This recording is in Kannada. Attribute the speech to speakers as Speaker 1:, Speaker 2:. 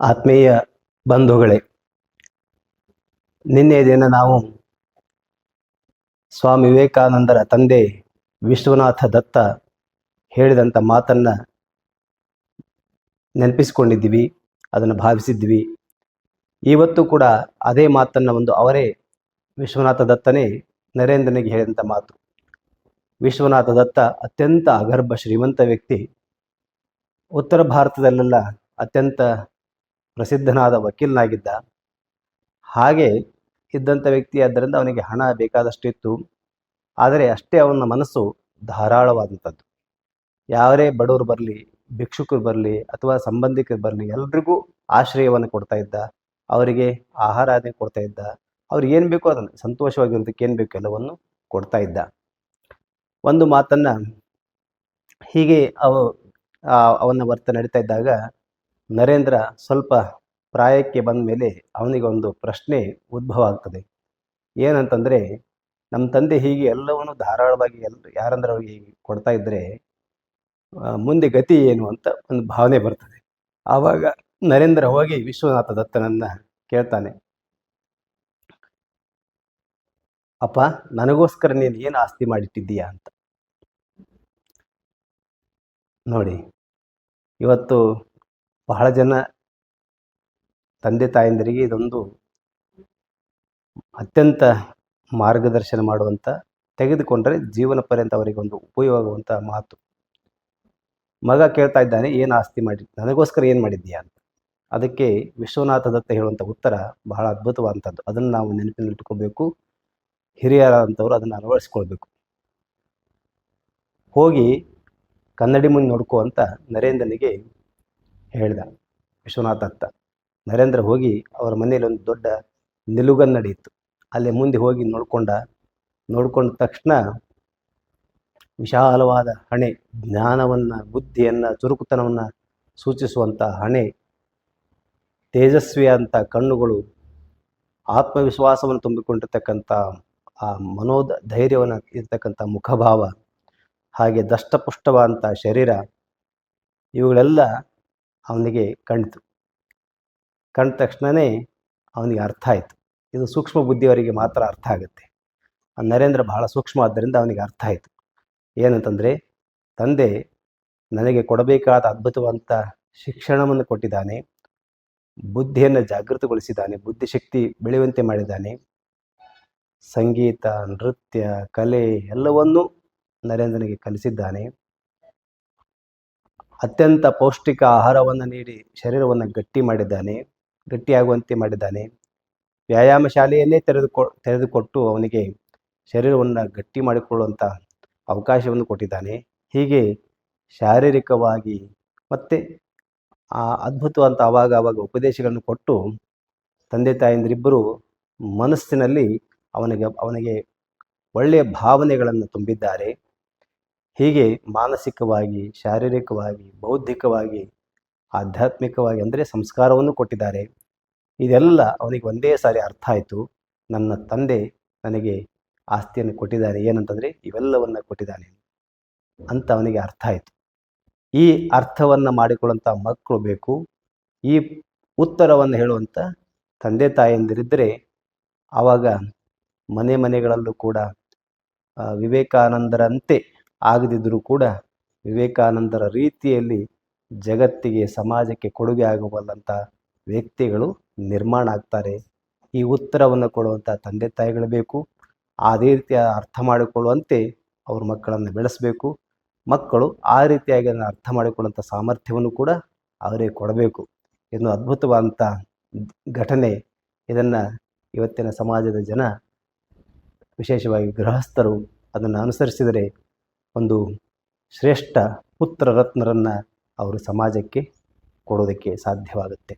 Speaker 1: ಆತ್ಮೀಯ ಬಂಧುಗಳೇ, ನಿನ್ನೆ ದಿನ ನಾವು ಸ್ವಾಮಿ ವಿವೇಕಾನಂದರ ತಂದೆ ವಿಶ್ವನಾಥ ದತ್ತ ಹೇಳಿದಂಥ ಮಾತನ್ನ ನೆನಪಿಸಿಕೊಂಡಿದ್ದೀವಿ, ಅದನ್ನು ಭಾವಿಸಿದ್ವಿ ಇವತ್ತು ಕೂಡ ಅದೇ ಮಾತನ್ನು ಒಂದು ಅವರೇ ವಿಶ್ವನಾಥ ದತ್ತನೇ ನರೇಂದ್ರನಿಗೆ ಹೇಳಿದಂಥ ಮಾತು. ವಿಶ್ವನಾಥ ದತ್ತ ಅತ್ಯಂತ ಅಗರ್ಭ ಶ್ರೀಮಂತ ವ್ಯಕ್ತಿ. ಉತ್ತರ ಭಾರತದಲ್ಲೆಲ್ಲ ಅತ್ಯಂತ ಪ್ರಸಿದ್ಧನಾದ ವಕೀಲನಾಗಿದ್ದ. ಹಾಗೆ ಇದ್ದಂಥ ವ್ಯಕ್ತಿ ಆದ್ದರಿಂದ ಅವನಿಗೆ ಹಣ ಬೇಕಾದಷ್ಟಿತ್ತು ಆದರೆ ಅಷ್ಟೇ ಅವನ ಮನಸ್ಸು ಧಾರಾಳವಾದಂಥದ್ದು ಯಾರೇ ಬಡವರು ಬರಲಿ, ಭಿಕ್ಷುಕರು ಬರಲಿ, ಅಥವಾ ಸಂಬಂಧಿಕರು ಬರಲಿ, ಎಲ್ರಿಗೂ ಆಶ್ರಯವನ್ನು ಕೊಡ್ತಾ ಇದ್ದ. ಅವರಿಗೆ ಆಹಾರಾಧನೆ ಕೊಡ್ತಾ ಇದ್ದ. ಅವ್ರಿಗೆ ಏನು ಬೇಕೋ ಅದನ್ನು ಸಂತೋಷವಾಗಿರೋದಕ್ಕೆ ಏನು ಬೇಕು ಎಲ್ಲವನ್ನು ಕೊಡ್ತಾ ಇದ್ದ. ಒಂದು ಮಾತನ್ನು ಹೀಗೆ ಅವ ಅವನ ವರ್ತ ನಡೀತಾ ಇದ್ದಾಗ ನರೇಂದ್ರ ಸ್ವಲ್ಪ ಪ್ರಾಯಕ್ಕೆ ಬಂದ ಮೇಲೆ ಅವನಿಗೆ ಒಂದು ಪ್ರಶ್ನೆ ಉದ್ಭವ ಆಗ್ತದೆ. ಏನಂತಂದರೆ, ನಮ್ಮ ತಂದೆ ಹೀಗೆ ಎಲ್ಲವನ್ನು ಧಾರಾಳವಾಗಿ ಎಲ್ಲ ಯಾರಂದ್ರೆ ಅವ್ರಿಗೆ ಕೊಡ್ತಾ ಇದ್ದರೆ ಮುಂದೆ ಗತಿ ಏನು ಅಂತ ಒಂದು ಭಾವನೆ ಬರ್ತದೆ. ಆವಾಗ ನರೇಂದ್ರ ಹೋಗಿ ವಿಶ್ವನಾಥ ದತ್ತನನ್ನ ಕೇಳ್ತಾನೆ. ಅಪ್ಪ, ನನಗೋಸ್ಕರ ನೀನು ಏನು ಆಸ್ತಿ ಮಾಡಿಟ್ಟಿದ್ದೀಯಾ ಅಂತ. ನೋಡಿ, ಇವತ್ತು ಬಹಳ ಜನ ತಂದೆ ತಾಯಂದಿರಿಗೆ ಇದೊಂದು ಅತ್ಯಂತ ಮಾರ್ಗದರ್ಶನ ಮಾಡುವಂಥ ತೆಗೆದುಕೊಂಡರೆ ಜೀವನ ಪರ್ಯಂತ ಅವರಿಗೆ ಒಂದು ಉಪಯೋಗವಂತ ಮಾತು. ಮಗ ಕೇಳ್ತಾ ಇದ್ದಾನೆ, ಏನು ಆಸ್ತಿ ಮಾಡಿ ನನಗೋಸ್ಕರ ಏನು ಮಾಡಿದ್ದೀಯಾ? ಅಂತ. ಅದಕ್ಕೆ ವಿಶ್ವನಾಥ ದತ್ತ ಹೇಳುವಂಥ ಉತ್ತರ ಬಹಳ ಅದ್ಭುತವಾದಂಥದ್ದು ಅದನ್ನು ನಾವು ನೆನಪಿನಲ್ಲಿಟ್ಕೋಬೇಕು ಹಿರಿಯರಾದಂಥವ್ರು ಅದನ್ನು ಅಳವಡಿಸ್ಕೊಳ್ಬೇಕು. ಹೋಗಿ ಕನ್ನಡಿ ಮುಂದೆ ನೋಡ್ಕೋ ಅಂತ ನರೇಂದ್ರನಿಗೆ ಹೇಳ್ದ. ವಿಶ್ವನಾಥ ಅತ್ತ. ನರೇಂದ್ರ ಹೋಗಿ ಅವರ ಮನೆಯಲ್ಲಿ ಒಂದು ದೊಡ್ಡ ನಿಲುಗನ್ನಡಿ ಇತ್ತು ಅಲ್ಲಿ ಮುಂದೆ ಹೋಗಿ ನೋಡ್ಕೊಂಡ ನೋಡ್ಕೊಂಡ ತಕ್ಷಣ ವಿಶಾಲವಾದ ಹಣೆ, ಜ್ಞಾನವನ್ನು, ಬುದ್ಧಿಯನ್ನು, ಚುರುಕುತನವನ್ನು ಸೂಚಿಸುವಂಥ ಹಣೆ ತೇಜಸ್ವಿಯಾದಂಥ ಕಣ್ಣುಗಳು, ಆತ್ಮವಿಶ್ವಾಸವನ್ನು ತುಂಬಿಕೊಂಡಿರ್ತಕ್ಕಂಥ ಆ ಮನೋದ ಧೈರ್ಯವನ್ನು ಇರ್ತಕ್ಕಂಥ ಮುಖಭಾವ, ಹಾಗೆ ದಷ್ಟಪುಷ್ಟವಾದಂಥ ಶರೀರ, ಇವುಗಳೆಲ್ಲ ಅವನಿಗೆ ಕಣ್ತು ಕಂಡ ತಕ್ಷಣವೇ ಅವನಿಗೆ ಅರ್ಥ ಆಯಿತು. ಇದು ಸೂಕ್ಷ್ಮ ಬುದ್ಧಿಯವರಿಗೆ ಮಾತ್ರ ಅರ್ಥ ಆಗುತ್ತೆ. ಆ ನರೇಂದ್ರ ಬಹಳ ಸೂಕ್ಷ್ಮ ಆದ್ದರಿಂದ ಅವನಿಗೆ ಅರ್ಥ ಆಯಿತು. ಏನಂತಂದರೆ, ತಂದೆ ನನಗೆ ಕೊಡಬೇಕಾದ ಅದ್ಭುತವಂತ ಶಿಕ್ಷಣವನ್ನು ಕೊಟ್ಟಿದ್ದಾನೆ. ಬುದ್ಧಿಯನ್ನು ಜಾಗೃತಗೊಳಿಸಿದ್ದಾನೆ. ಬುದ್ಧಿಶಕ್ತಿ ಬೆಳೆಯುವಂತೆ ಮಾಡಿದ್ದಾನೆ. ಸಂಗೀತ, ನೃತ್ಯ, ಕಲೆ ಎಲ್ಲವನ್ನೂ ನರೇಂದ್ರನಿಗೆ ಕಲಿಸಿದ್ದಾನೆ. ಅತ್ಯಂತ ಪೌಷ್ಟಿಕ ಆಹಾರವನ್ನು ನೀಡಿ ಶರೀರವನ್ನು ಗಟ್ಟಿ ಮಾಡಿದ್ದಾನೆ, ಗಟ್ಟಿಯಾಗುವಂತೆ ಮಾಡಿದ್ದಾನೆ. ವ್ಯಾಯಾಮ ಶಾಲೆಯನ್ನೇ ತೆರೆದುಕೊ, ತೆರೆದುಕೊಟ್ಟು ಅವನಿಗೆ ಶರೀರವನ್ನು ಗಟ್ಟಿ ಮಾಡಿಕೊಳ್ಳುವಂಥ ಅವಕಾಶವನ್ನು ಕೊಟ್ಟಿದ್ದಾನೆ. ಹೀಗೆ ಶಾರೀರಿಕವಾಗಿ ಮತ್ತು ಆ ಅದ್ಭುತವಂತ ಆವಾಗ ಆವಾಗ ಉಪದೇಶಗಳನ್ನು ಕೊಟ್ಟು ತಂದೆ ತಾಯಂದಿರಿಬ್ಬರು ಮನಸ್ಸಿನಲ್ಲಿ ಅವನಿಗೆ ಅವನಿಗೆ ಒಳ್ಳೆಯ ಭಾವನೆಗಳನ್ನು ತುಂಬಿದ್ದಾರೆ. ಹೀಗೆ ಮಾನಸಿಕವಾಗಿ, ಶಾರೀರಿಕವಾಗಿ, ಬೌದ್ಧಿಕವಾಗಿ, ಆಧ್ಯಾತ್ಮಿಕವಾಗಿ ಅಂದರೆ ಸಂಸ್ಕಾರವನ್ನು ಕೊಟ್ಟಿದ್ದಾರೆ. ಇದೆಲ್ಲ ಅವನಿಗೆ ಒಂದೇ ಸಾರಿ ಅರ್ಥ ಆಯಿತು. ನನ್ನ ತಂದೆ ನನಗೆ ಆಸ್ತಿಯನ್ನು ಕೊಟ್ಟಿದ್ದಾರೆ. ಏನಂತಂದರೆ ಇವೆಲ್ಲವನ್ನು ಕೊಟ್ಟಿದ್ದಾನೆ ಅಂತ ಅವನಿಗೆ ಅರ್ಥ ಆಯಿತು. ಈ ಅರ್ಥವನ್ನು ಮಾಡಿಕೊಳ್ಳುವಂಥ ಮಕ್ಕಳು ಬೇಕು. ಈ ಉತ್ತರವನ್ನು ಹೇಳುವಂಥ ತಂದೆ ತಾಯಿಯಂದಿರಿದ್ದರೆ ಆವಾಗ ಮನೆ ಮನೆಗಳಲ್ಲೂ ಕೂಡ ವಿವೇಕಾನಂದರಂತೆ ಆಗದಿದ್ದರೂ ಕೂಡ ವಿವೇಕಾನಂದರ ರೀತಿಯಲ್ಲಿ ಜಗತ್ತಿಗೆ ಸಮಾಜಕ್ಕೆ ಕೊಡುಗೆ ಆಗಬಲ್ಲಂಥ ವ್ಯಕ್ತಿಗಳು ನಿರ್ಮಾಣ ಆಗ್ತಾರೆ. ಈ ಉತ್ತರವನ್ನು ಕೊಡುವಂಥ ತಂದೆ ತಾಯಿಗಳು ಬೇಕು. ಅದೇ ರೀತಿಯ ಅರ್ಥ ಮಾಡಿಕೊಳ್ಳುವಂತೆ ಅವ್ರ ಮಕ್ಕಳನ್ನು ಬೆಳೆಸಬೇಕು. ಮಕ್ಕಳು ಆ ರೀತಿಯಾಗಿ ಅದನ್ನು ಅರ್ಥ ಮಾಡಿಕೊಳ್ಳುವಂಥ ಸಾಮರ್ಥ್ಯವನ್ನು ಕೂಡ ಅವರೇ ಕೊಡಬೇಕು. ಇದು ಅದ್ಭುತವಾದಂಥ ಘಟನೆ. ಇದನ್ನು ಇವತ್ತಿನ ಸಮಾಜದ ಜನ ವಿಶೇಷವಾಗಿ ಗೃಹಸ್ಥರು ಅದನ್ನು ಅನುಸರಿಸಿದರೆ ಒಂದು ಶ್ರೇಷ್ಠ ಪುತ್ರ ರತ್ನರನ್ನು ಅವರು ಸಮಾಜಕ್ಕೆ ಕೊಡೋದಕ್ಕೆ ಸಾಧ್ಯವಾಗುತ್ತೆ.